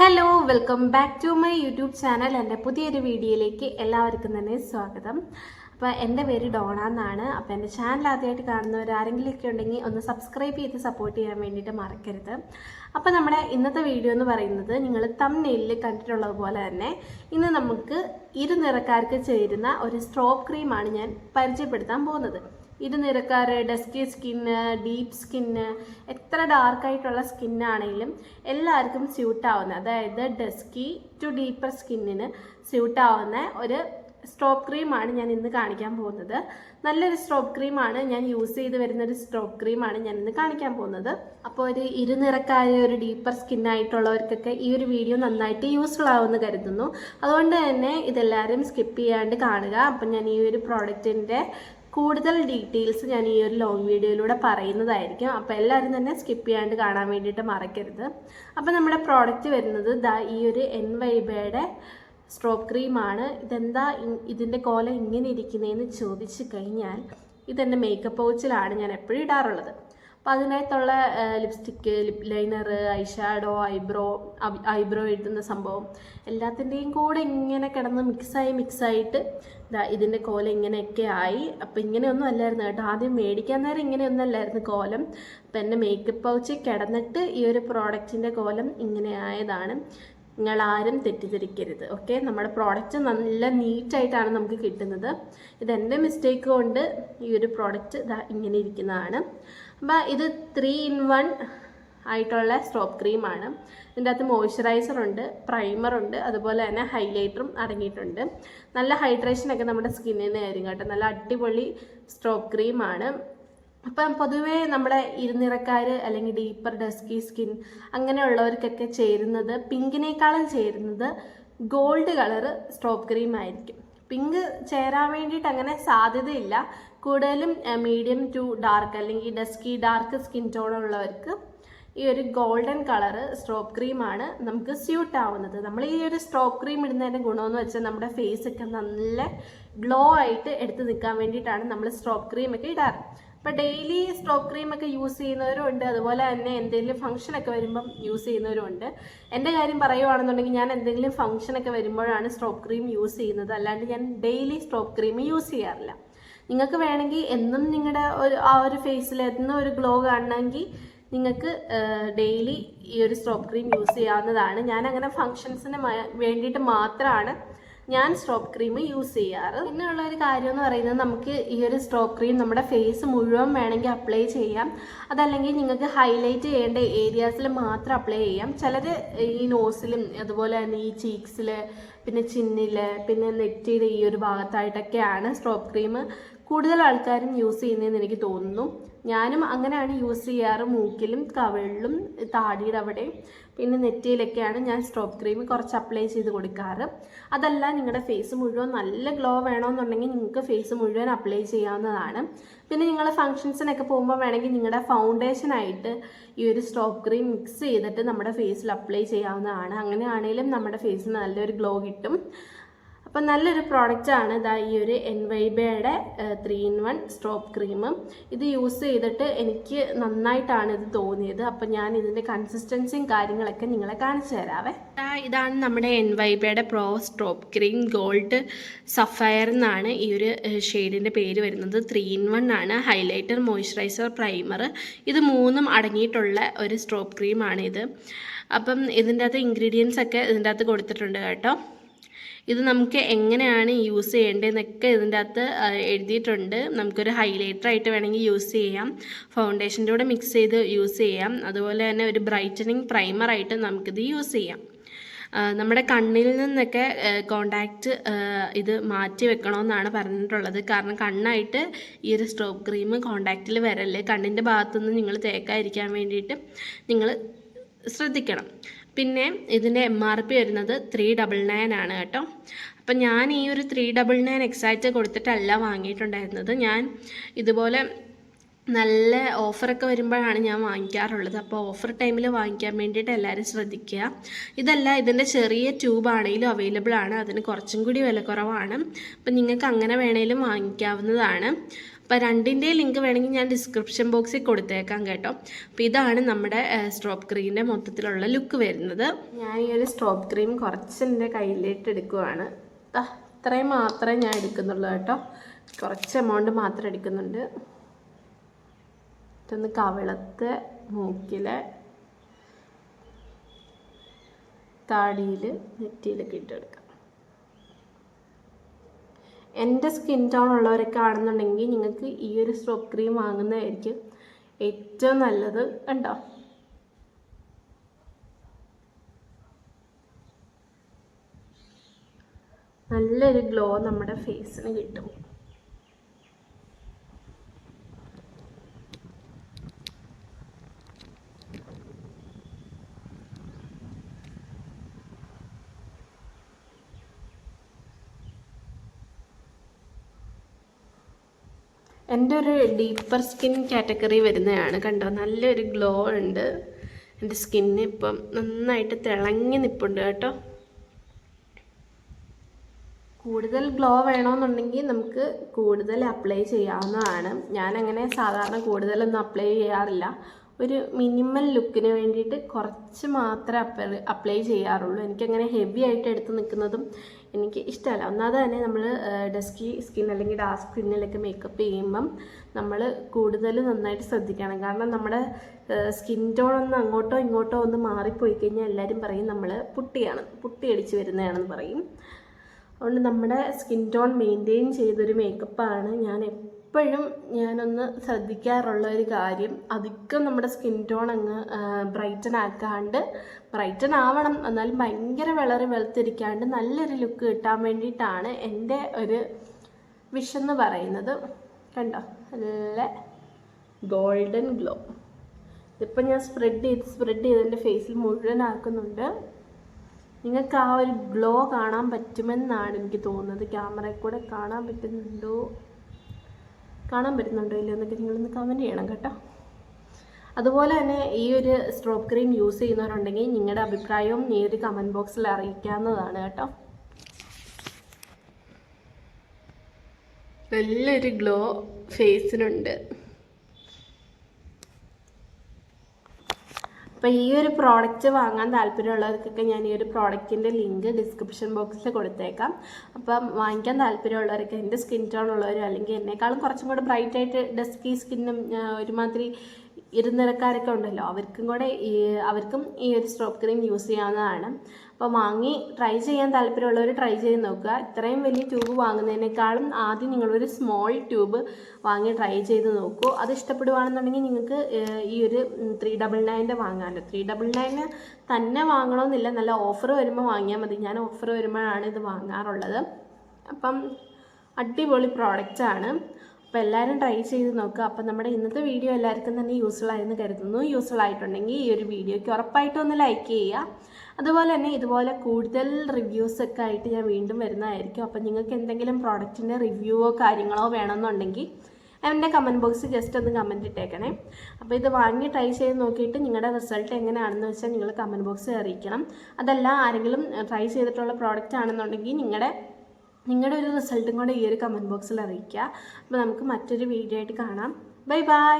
Hello welcome back to my YouTube channel എന്റെ പുതിയൊരു വീഡിയോയിലേക്ക് എല്ലാവർക്കും തന്നെ സ്വാഗതം. അപ്പോൾ എന്റെ പേര് ഡോണ എന്നാണ്. അപ്പോൾ എന്റെ ചാനൽ ആദ്യമായിട്ട് കാണുന്നവർ ആരെങ്കിലുമൊക്കെ ഉണ്ടെങ്കിൽ ഒന്ന് സബ്സ്ക്രൈബ് ചെയ്ത് സപ്പോർട്ട് ചെയ്യാൻ വേണ്ടിയിട്ട് മറക്കരുത്. അപ്പോൾ നമ്മുടെ ഇന്നത്തെ വീഡിയോ എന്ന് പറയുന്നത് നിങ്ങൾ തമ്മിലിൽ കണ്ടിട്ടുള്ളത് പോലെ തന്നെ ഇന്ന് നമുക്ക് ഇരുനിറക്കാർക്ക് ചേരുന്ന ഒരു സ്ട്രോപ്പ് ക്രീമാണ് ഞാൻ പരിചയപ്പെടുത്താൻ പോകുന്നത്. ഇരുനിറക്കാർ ഡസ്കി സ്കിന്ന് ഡീപ്പ് സ്കിന്ന് എത്ര ഡാർക്കായിട്ടുള്ള സ്കിന്നാണെങ്കിലും എല്ലാവർക്കും സ്യൂട്ടാവുന്ന അതായത് ഡസ്കി ടു ഡീപ്പർ സ്കിന്നിന് സ്യൂട്ടാവുന്ന ഒരു സ്ട്രോപ്പ് ക്രീമാണ് ഞാൻ ഇന്ന് കാണിക്കാൻ പോകുന്നത്. നല്ലൊരു സ്ട്രോപ്പ് ക്രീമാണ് ഞാൻ യൂസ് ചെയ്ത് വരുന്ന ഒരു സ്ട്രോപ്പ് ക്രീമാണ് ഞാൻ ഇന്ന് കാണിക്കാൻ പോകുന്നത്. അപ്പോൾ ഒരു ഇരുനിറക്കായ ഒരു ഡീപ്പർ സ്കിന്നായിട്ടുള്ളവർക്കൊക്കെ ഈ ഒരു വീഡിയോ നന്നായിട്ട് യൂസ്ഫുൾ ആവുമെന്ന് കരുതുന്നു. അതുകൊണ്ട് തന്നെ ഇതെല്ലാവരും സ്കിപ്പ് ചെയ്യാണ്ട് കാണുക. അപ്പം ഞാൻ ഈ ഒരു പ്രോഡക്റ്റിന്റെ കൂടുതൽ ഡീറ്റെയിൽസ് ഞാൻ ഈ ഒരു ലോങ് വീഡിയോയിലൂടെ പറയുന്നതായിരിക്കും. അപ്പോൾ എല്ലാവരും തന്നെ സ്കിപ്പ് ചെയ്യാണ്ട് കാണാൻ വേണ്ടിയിട്ട് മറക്കരുത്. അപ്പോൾ നമ്മുടെ പ്രോഡക്റ്റ് വരുന്നത് ദാ ഈ ഒരു എൻ വൈബയുടെ സ്ട്രോപ്പ് ക്രീമാണ് ഇതെന്താ ഇതിന്റെ കോല ഇങ്ങനെ ഇരിക്കുന്നതെന്ന് ചോദിച്ചു കഴിഞ്ഞാൽ ഇതെന്റെ മേക്കപ്പ് പൗച്ചിലാണ് ഞാൻ എപ്പോഴും ഇടാറുള്ളത്. അപ്പോൾ അതിനകത്തുള്ള lipstick lip liner eyeshadow eyebrow eyebrow എഴുതുന്ന സംഭവം എല്ലാത്തിന്റെയും കൂടെ ഇങ്ങനെ കിടന്ന് മിക്സായി മിക്സായിട്ട് ഇതാ ഇതിന്റെ കോലം ഇങ്ങനെയൊക്കെ ആയി. അപ്പോൾ ഇങ്ങനെയൊന്നും അല്ലായിരുന്നു കേട്ടോ. ആദ്യം മേടിക്കാൻ നേരം ഇങ്ങനെയൊന്നും അല്ലായിരുന്നു കോലം. അപ്പം എന്റെ മേക്കപ്പ് പൗച്ച് കിടന്നിട്ട് ഈ ഒരു പ്രോഡക്റ്റിന്റെ കോലം ഇങ്ങനെ ആയതാണ്. നിങ്ങൾ ആരും തെറ്റിദ്ധരിക്കരുത് ഓക്കെ നമ്മുടെ പ്രോഡക്റ്റ് നല്ല നീറ്റായിട്ടാണ് നമുക്ക് കിട്ടുന്നത്. ഇതെന്റെ മിസ്റ്റേക്ക് കൊണ്ട് ഈ ഒരു പ്രോഡക്റ്റ് ഇങ്ങനെ ഇരിക്കുന്നതാണ്. അപ്പോൾ ഇത് ത്രീ ഇൻ വൺ ആയിട്ടുള്ള സ്ട്രോപ്പ് ക്രീമാണ് ഇതിന്റെ അകത്ത് മോയ്സ്ചറൈസർ ഉണ്ട് പ്രൈമർ ഉണ്ട് അതുപോലെ തന്നെ ഹൈലൈറ്ററും അടങ്ങിയിട്ടുണ്ട്. നല്ല ഹൈഡ്രേഷനൊക്കെ നമ്മുടെ സ്കിന്നിന് ആയിരിക്കും കേട്ടോ. നല്ല അടിപൊളി സ്ട്രോപ്പ് ക്രീമാണ് അപ്പം പൊതുവേ നമ്മുടെ ഇരുനിറക്കാർ അല്ലെങ്കിൽ ഡീപ്പർ ഡസ്കി സ്കിൻ അങ്ങനെയുള്ളവർക്കൊക്കെ ചേരുന്നത് പിങ്കിനേക്കാളും ചേരുന്നത് ഗോൾഡ് കളറ് സ്ട്രോപ്പ് ക്രീം ആയിരിക്കും. പിങ്ക് ചേരാൻ വേണ്ടിയിട്ട് അങ്ങനെ സാധ്യതയില്ല. കൂടുതലും മീഡിയം ടു ഡാർക്ക് അല്ലെങ്കിൽ ഡസ്കി ഡാർക്ക് സ്കിൻ ടോൺ ഉള്ളവർക്ക് ഈ ഒരു ഗോൾഡൻ കളറ് സ്ട്രോപ്പ് ക്രീമാണ് നമുക്ക് സ്യൂട്ട് ആവുന്നത്. നമ്മൾ ഈ ഒരു സ്ട്രോപ്പ് ക്രീം ഇടുന്നതിന്റെ ഗുണമെന്ന് വെച്ചാൽ നമ്മുടെ ഫേസ് ഒക്കെ നല്ല ഗ്ലോ ആയിട്ട് എടുത്ത് നിൽക്കാൻ വേണ്ടിയിട്ടാണ് നമ്മൾ സ്ട്രോപ്പ് ക്രീം ഒക്കെ ഇടാറ്. അപ്പോൾ ഡെയിലി സ്ട്രോപ്പ് ക്രീം ഒക്കെ യൂസ് ചെയ്യുന്നവരും ഉണ്ട്. അതുപോലെ തന്നെ എന്തെങ്കിലും ഫംഗ്ഷൻ ഒക്കെ വരുമ്പം യൂസ് ചെയ്യുന്നവരും ഉണ്ട്. എന്റെ കാര്യം പറയുവാണെന്നുണ്ടെങ്കിൽ ഞാൻ എന്തെങ്കിലും ഫംഗ്ഷൻ ഒക്കെ വരുമ്പോഴാണ് സ്ട്രോപ്പ് ക്രീം യൂസ് ചെയ്യുന്നത്. അല്ലാണ്ട് ഞാൻ ഡെയിലി സ്ട്രോപ്പ് ക്രീം യൂസ് ചെയ്യാറില്ല. നിങ്ങൾക്ക് വേണമെങ്കിൽ എന്നും നിങ്ങളുടെ ഒരു ആ ഒരു ഫേസിൽ എന്നും ഒരു ഗ്ലോ കാണണമെങ്കിൽ നിങ്ങൾക്ക് ഡെയിലി ഈ ഒരു സ്ട്രോപ്പ് ക്രീം യൂസ് ചെയ്യാവുന്നതാണ്. ഞാൻ അങ്ങനെ ഫങ്ഷൻസിന് വേണ്ടിയിട്ട് മാത്രമാണ് ഞാൻ സ്ട്രോപ്പ് ക്രീം യൂസ് ചെയ്യാറ്. പിന്നെ ഉള്ള ഒരു കാര്യം എന്ന് പറയുന്നത് നമുക്ക് ഈ ഒരു സ്ട്രോപ്പ് ക്രീം നമ്മുടെ ഫേസ് മുഴുവൻ വേണമെങ്കിൽ അപ്ലൈ ചെയ്യാം. അതല്ലെങ്കിൽ നിങ്ങൾക്ക് ഹൈലൈറ്റ് ചെയ്യേണ്ട ഏരിയാസിൽ മാത്രം അപ്ലൈ ചെയ്യാം. ചിലർ ഈ നോസിലും അതുപോലെ തന്നെ ഈ ചീക്സിൽ പിന്നെ ചിന്നിൽ പിന്നെ നെറ്റിയുടെ ഈ ഒരു ഭാഗത്തായിട്ടൊക്കെയാണ് സ്ട്രോപ്പ് ക്രീം കൂടുതൽ ആൾക്കാരും യൂസ് ചെയ്യുന്നതെന്ന് എനിക്ക് തോന്നുന്നു. ഞാനും അങ്ങനെയാണ് യൂസ് ചെയ്യാറ്. മൂക്കിലും കവിളിലും താടിയുടെ അവിടെ പിന്നെ നെറ്റിയിലൊക്കെയാണ് ഞാൻ സ്ട്രോപ്പ് ക്രീം കുറച്ച് അപ്ലൈ ചെയ്ത് കൊടുക്കാറ്. അതല്ല നിങ്ങളുടെ ഫേസ് മുഴുവൻ നല്ല ഗ്ലോ വേണമെന്നുണ്ടെങ്കിൽ നിങ്ങൾക്ക് ഫേസ് മുഴുവൻ അപ്ലൈ ചെയ്യാവുന്നതാണ്. പിന്നെ നിങ്ങൾ ഫങ്ഷൻസിനൊക്കെ പോകുമ്പോൾ വേണമെങ്കിൽ നിങ്ങളുടെ ഫൗണ്ടേഷനായിട്ട് ഈ ഒരു സ്ട്രോപ്പ് ക്രീം മിക്സ് ചെയ്തിട്ട് നമ്മുടെ ഫേസിൽ അപ്ലൈ ചെയ്യാവുന്നതാണ്. അങ്ങനെയാണെങ്കിലും നമ്മുടെ ഫേസിന് നല്ലൊരു ഗ്ലോ കിട്ടും. അപ്പം നല്ലൊരു പ്രോഡക്റ്റാണ് ഇതാ ഈ ഒരു N വൈബയുടെ three in one strobe cream ഇത് യൂസ് ചെയ്തിട്ട് എനിക്ക് നന്നായിട്ടാണ് ഇത് തോന്നിയത്. അപ്പം ഞാൻ ഇതിന്റെ കൺസിസ്റ്റൻസിയും കാര്യങ്ങളൊക്കെ നിങ്ങളെ കാണിച്ചു തരാവേ. ഇതാണ് നമ്മുടെ N വൈബയുടെ pro strobe cream gold sapphire എന്നാണ് ഈ ഒരു ഷെയ്ഡിന്റെ പേര് വരുന്നത്. ത്രീ ഇൻ വൺ ആണ് ഹൈലൈറ്റർ മോയ്സ്ചറൈസർ പ്രൈമർ ഇത് മൂന്നും അടങ്ങിയിട്ടുള്ള ഒരു സ്ട്രോപ്പ് ക്രീമാണ് ഇത്. അപ്പം ഇതിന്റെ അകത്ത് ഇൻഗ്രീഡിയൻസ് ഒക്കെ ഇതിന്റെ അകത്ത് കൊടുത്തിട്ടുണ്ട് കേട്ടോ. ഇത് നമുക്ക് എങ്ങനെയാണ് യൂസ് ചെയ്യേണ്ടതെന്നൊക്കെ ഇതിന്റെ അകത്ത് എഴുതിയിട്ടുണ്ട്. നമുക്കൊരു ഹൈലൈറ്റർ ആയിട്ട് വേണമെങ്കിൽ യൂസ് ചെയ്യാം. ഫൗണ്ടേഷന്റെ കൂടെ മിക്സ് ചെയ്ത് യൂസ് ചെയ്യാം. അതുപോലെ തന്നെ ഒരു ബ്രൈറ്റനിങ് പ്രൈമറായിട്ട് നമുക്കിത് യൂസ് ചെയ്യാം. നമ്മുടെ കണ്ണിൽ നിന്നൊക്കെ കോണ്ടാക്റ്റ് ഇത് മാറ്റി വെക്കണമെന്നാണ് പറഞ്ഞിട്ടുള്ളത്. കാരണം കണ്ണായിട്ട് ഈ ഒരു സ്ട്രോപ്പ് ക്രീം കോണ്ടാക്റ്റിൽ വരല്ലേ കണ്ണിന്റെ ഭാഗത്തുനിന്ന് നിങ്ങൾ തേക്കാതിരിക്കാൻ വേണ്ടിയിട്ട് നിങ്ങൾ ശ്രദ്ധിക്കണം. പിന്നെ ഇതിന്റെ എം ആർ പി വരുന്നത് ത്രീ ഡബിൾ നയൻ ആണ് കേട്ടോ. അപ്പം ഞാൻ ഈ ഒരു ത്രീ ഡബിൾ നയൻ എക്സാക്റ്റ് കൊടുത്തിട്ടല്ല വാങ്ങിയിട്ടുണ്ടായിരുന്നത്. ഞാൻ ഇതുപോലെ നല്ല ഓഫറൊക്കെ വരുമ്പോഴാണ് ഞാൻ വാങ്ങിക്കാറുള്ളത്. അപ്പോൾ ഓഫർ ടൈമിൽ വാങ്ങിക്കാൻ വേണ്ടിയിട്ട് എല്ലാവരും ശ്രദ്ധിക്കുക. ഇതല്ല ഇതിന്റെ ചെറിയ ട്യൂബാണെങ്കിലും അവൈലബിൾ ആണ്. അതിന് കുറച്ചും കൂടി വില കുറവാണ് അപ്പം നിങ്ങൾക്ക് അങ്ങനെ വേണേലും വാങ്ങിക്കാവുന്നതാണ്. അപ്പോൾ രണ്ടിന്റെയും ലിങ്ക് വേണമെങ്കിൽ ഞാൻ ഡിസ്ക്രിപ്ഷൻ ബോക്സിൽ കൊടുത്തേക്കാം കേട്ടോ. അപ്പോൾ ഇതാണ് നമ്മുടെ സ്ട്രോപ്പ് ക്രീമിന്റെ മൊത്തത്തിലുള്ള ലുക്ക് വരുന്നത്. ഞാൻ ഈ ഒരു സ്ട്രോപ്പ് ക്രീം കുറച്ച് എന്റെ കയ്യിലിട്ട് എടുക്കുവാണ്. ഇത്രയും മാത്രമേ ഞാൻ എടുക്കുന്നുള്ളൂ കേട്ടോ. കുറച്ച് എമൗണ്ട് മാത്രം എടുക്കുന്നുണ്ട്. ഇതൊന്ന് കവിളത്ത് മൂക്കിൽ താടിയിൽ നെറ്റിയിലൊക്കെ ഇട്ടെടുക്കാം എന്റെ സ്കിൻ ടോൺ ഉള്ളവരൊക്കെ ആണെന്നുണ്ടെങ്കിൽ നിങ്ങൾക്ക് ഈ ഒരു സ്ട്രോപ്പ് ക്രീം വാങ്ങുന്നതായിരിക്കും ഏറ്റവും നല്ലത് കണ്ടോ? നല്ലൊരു ഗ്ലോ നമ്മുടെ ഫേസിന് കിട്ടും. എന്റെ ഒരു ഡീപ്പർ സ്കിൻ കാറ്റഗറി വരുന്നതാണ് കണ്ടോ? നല്ലൊരു ഗ്ലോ ഉണ്ട്. എന്റെ സ്കിന്ന് ഇപ്പം നന്നായിട്ട് തിളങ്ങി നിൽപ്പുണ്ട് കേട്ടോ. കൂടുതൽ ഗ്ലോ വേണമെന്നുണ്ടെങ്കിൽ നമുക്ക് കൂടുതൽ അപ്ലൈ ചെയ്യാവുന്നതാണ്. ഞാനങ്ങനെ സാധാരണ കൂടുതലൊന്നും അപ്ലൈ ചെയ്യാറില്ല. ഒരു മിനിമൽ ലുക്കിന് വേണ്ടിയിട്ട് കുറച്ച് മാത്രമേ അപ്ലൈ അപ്ലൈ ചെയ്യാറുള്ളൂ. എനിക്കങ്ങനെ ഹെവി ആയിട്ട് എടുത്ത് നിൽക്കുന്നതും എനിക്ക് ഇഷ്ടമല്ല. ഒന്നാമത് തന്നെ നമ്മൾ ഡസ്കി സ്കിൻ അല്ലെങ്കിൽ ഡാർക്ക് സ്കിന്നിലൊക്കെ മേക്കപ്പ് ചെയ്യുമ്പം നമ്മൾ കൂടുതൽ നന്നായിട്ട് ശ്രദ്ധിക്കണം. കാരണം നമ്മുടെ സ്കിൻ ടോൺ ഒന്ന് അങ്ങോട്ടോ ഇങ്ങോട്ടോ ഒന്ന് മാറിപ്പോയി കഴിഞ്ഞാൽ എല്ലാവരും പറയും നമ്മൾ പുട്ടിയാണ്. പുട്ടി അടിച്ച് വരുന്നതാണെന്ന് പറയും. അതുകൊണ്ട് നമ്മുടെ സ്കിൻ ടോൺ മെയിന്റെയിൻ ചെയ്തൊരു മേക്കപ്പാണ് ഞാൻ എപ്പോഴും ഞാനൊന്ന് ശ്രദ്ധിക്കാറുള്ള ഒരു കാര്യം അധികം നമ്മുടെ സ്കിൻ ടോൺ അങ്ങ് ബ്രൈറ്റൻ ആക്കാണ്ട് ബ്രൈറ്റൻ ആവണം എന്നാലും ഭയങ്കര വളരെ വെളുത്തിരിക്കാണ്ട് നല്ലൊരു ലുക്ക് കിട്ടാൻ വേണ്ടിയിട്ടാണ് എന്റെ ഒരു വിഷ് എന്ന് പറയുന്നത്. കണ്ടോ? നല്ല ഗോൾഡൻ ഗ്ലോ. ഇതിപ്പോൾ ഞാൻ സ്പ്രെഡ് ചെയ്ത് സ്പ്രെഡ് ചെയ്ത് എന്റെ ഫേസിൽ മുഴുവൻ ആക്കുന്നുണ്ട്. നിങ്ങൾക്ക് ആ ഒരു ഗ്ലോ കാണാൻ പറ്റുമെന്നാണ് എനിക്ക് തോന്നുന്നത്. ക്യാമറയിൽ കൂടെ കാണാൻ പറ്റുന്നുണ്ടോ? കാണാൻ പറ്റുന്നുണ്ടോ ഇല്ലയോ എന്നൊക്കെ നിങ്ങളൊന്ന് കമന്റ് ചെയ്യണം കേട്ടോ. അതുപോലെ തന്നെ ഈ ഒരു സ്ട്രോപ്പ് ക്രീം യൂസ് ചെയ്യുന്നവരുണ്ടെങ്കിൽ നിങ്ങളുടെ അഭിപ്രായവും ഈ ഒരു കമന്റ് ബോക്സിൽ അറിയിക്കാവുന്നതാണ് കേട്ടോ. നല്ലൊരു ഗ്ലോ ഫേസിനുണ്ട് അപ്പോൾ ഈ ഒരു പ്രോഡക്റ്റ് വാങ്ങാൻ താല്പര്യമുള്ളവർക്കൊക്കെ ഞാൻ ഈ ഒരു പ്രോഡക്റ്റിന്റെ ലിങ്ക് ഡിസ്ക്രിപ്ഷൻ ബോക്സിൽ കൊടുത്തേക്കാം. അപ്പം വാങ്ങിക്കാൻ താല്പര്യമുള്ളവരൊക്കെ എന്റെ സ്കിൻ ടോൺ ഉള്ളവരും അല്ലെങ്കിൽ എന്നെക്കാളും കുറച്ചും കൂടെ ബ്രൈറ്റ് ആയിട്ട് ഡസ്കി സ്കിന്നും ഒരുമാതിരി ഇരുനിറക്കാരൊക്കെ ഉണ്ടല്ലോ അവർക്കും കൂടെ അവർക്കും ഈ ഒരു സ്ട്രോപ്പ് ക്രീം യൂസ് ചെയ്യാവുന്നതാണ്. അപ്പോൾ വാങ്ങി ട്രൈ ചെയ്യാൻ താല്പര്യമുള്ളവർ ട്രൈ ചെയ്ത് നോക്കുക. ഇത്രയും വലിയ ട്യൂബ് വാങ്ങുന്നതിനേക്കാളും ആദ്യം നിങ്ങളൊരു സ്മോൾ ട്യൂബ് വാങ്ങി ട്രൈ ചെയ്ത് നോക്കൂ. അത് ഇഷ്ടപ്പെടുവാണെന്നുണ്ടെങ്കിൽ നിങ്ങൾക്ക് ഈ ഒരു ത്രീ ഡബിൾ നയന്റെ വാങ്ങാമല്ലോ ത്രീ ഡബിൾ നയന് തന്നെ വാങ്ങണമെന്നില്ല നല്ല ഓഫർ വരുമ്പോൾ വാങ്ങിയാൽ മതി. ഞാൻ ഓഫർ വരുമ്പോഴാണ് ഇത് വാങ്ങാറുള്ളത്. അപ്പം അടിപൊളി പ്രോഡക്റ്റാണ് അപ്പോൾ എല്ലാവരും ട്രൈ ചെയ്ത് നോക്കുക അപ്പോൾ നമ്മുടെ ഇന്നത്തെ വീഡിയോ എല്ലാവർക്കും തന്നെ യൂസ്ഫുൾ ആയെന്ന് കരുതുന്നു. യൂസ്ഫുൾ ആയിട്ടുണ്ടെങ്കിൽ ഈ ഒരു വീഡിയോയ്ക്ക് ഉറപ്പായിട്ടും ഒന്ന് ലൈക്ക് ചെയ്യുക. അതുപോലെ തന്നെ ഇതുപോലെ കൂടുതൽ റിവ്യൂസ് ഒക്കെ ആയിട്ട് ഞാൻ വീണ്ടും വരുന്നതായിരിക്കും. അപ്പോൾ നിങ്ങൾക്ക് എന്തെങ്കിലും പ്രോഡക്റ്റിന്റെ റിവ്യൂവോ കാര്യങ്ങളോ വേണമെന്നുണ്ടെങ്കിൽ എന്റെ കമന്റ് ബോക്സിൽ ജസ്റ്റ് ഒന്ന് കമന്റ് ഇട്ടേക്കണേ. അപ്പോൾ ഇത് വാങ്ങി ട്രൈ ചെയ്ത് നോക്കിയിട്ട് നിങ്ങളുടെ റിസൾട്ട് എങ്ങനെയാണെന്ന് വെച്ചാൽ നിങ്ങൾ കമന്റ് ബോക്സിൽ അറിയിക്കണം. അതല്ല ആരെങ്കിലും ട്രൈ ചെയ്തിട്ടുള്ള പ്രോഡക്റ്റ് ആണെന്നുണ്ടെങ്കിൽ നിങ്ങളുടെ നിങ്ങളുടെ ഒരു റിസൾട്ടും കൂടെ ഈ ഒരു കമന്റ് ബോക്സിൽ അറിയിക്കുക. അപ്പോൾ നമുക്ക് മറ്റൊരു വീഡിയോ ആയിട്ട് കാണാം. Bye bye